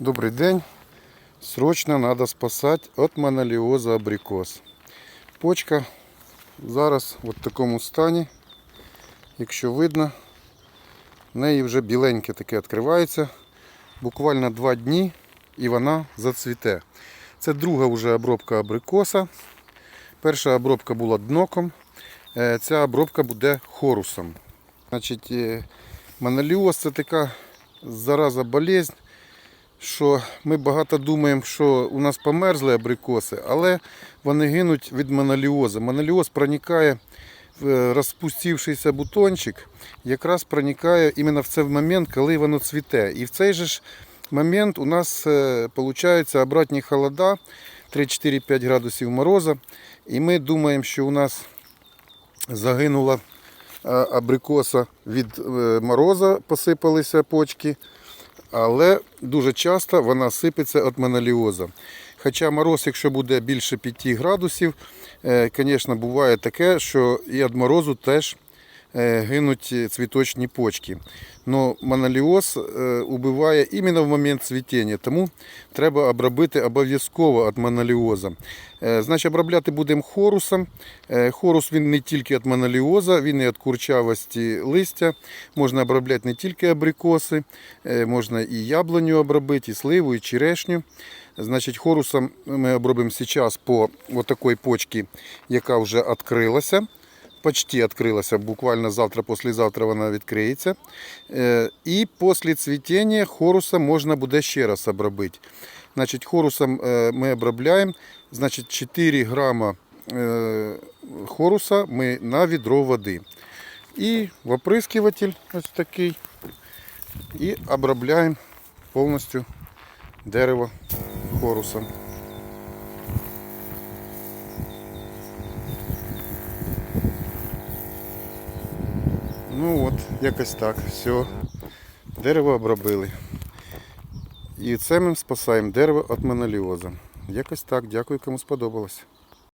Добрий день. Срочно треба спасати від моноліоза абрикос. Почка зараз в такому стані. Якщо видно, в неї вже біленьке таке відкривається. Буквально два дні і вона зацвіте. Це друга вже обробка абрикоса. Перша обробка була дноком. Е, Ця обробка буде хорусом. Значить, е, моноліоз це така зараза болезнь що ми багато думаємо, що у нас померзли абрикоси, але вони гинуть від моноліозу. Моноліоз проникає в е, розпустившийся бутончик, якраз проникає іменно в цей момент, коли воно цвіте. І в цей же ж момент у нас виходить обратні холода 3-4-5 градусів мороза. І ми думаємо, що у нас загинула е, абрикоса від е, мороза, посипалися почки але дуже часто вона сипеться від моноліоза. Хоча мороз, якщо буде більше 5 градусів, звісно, буває таке, що і від морозу теж е, гинуть цвіточні почки. Но моноліоз е, убиває іменно в момент цвітіння, тому треба обробити обов'язково від моноліоза. Е, Значить, обробляти будемо хорусом. Е, Хорус він не тільки від моноліоза, він і від курчавості листя. Можна обробляти не тільки абрикоси, е, можна і яблуню обробити, і сливу, і черешню. Значить, хорусом ми обробимо зараз по такій почці, яка вже відкрилася. Почти відкрилася, буквально завтра, післязавтра вона відкриється. Е, І після цвітіння хоруса можна буде ще раз обробити. Значить, хорусом е, ми обробляємо значить, 4 грама е, хоруса ми на відро води. І в оприскиватель ось такий. І обробляємо повністю дерево хорусом. Ну от, якось так. Все. Дерево обробили. І це ми спасаємо дерево від моноліозу. Якось так. Дякую, кому сподобалось.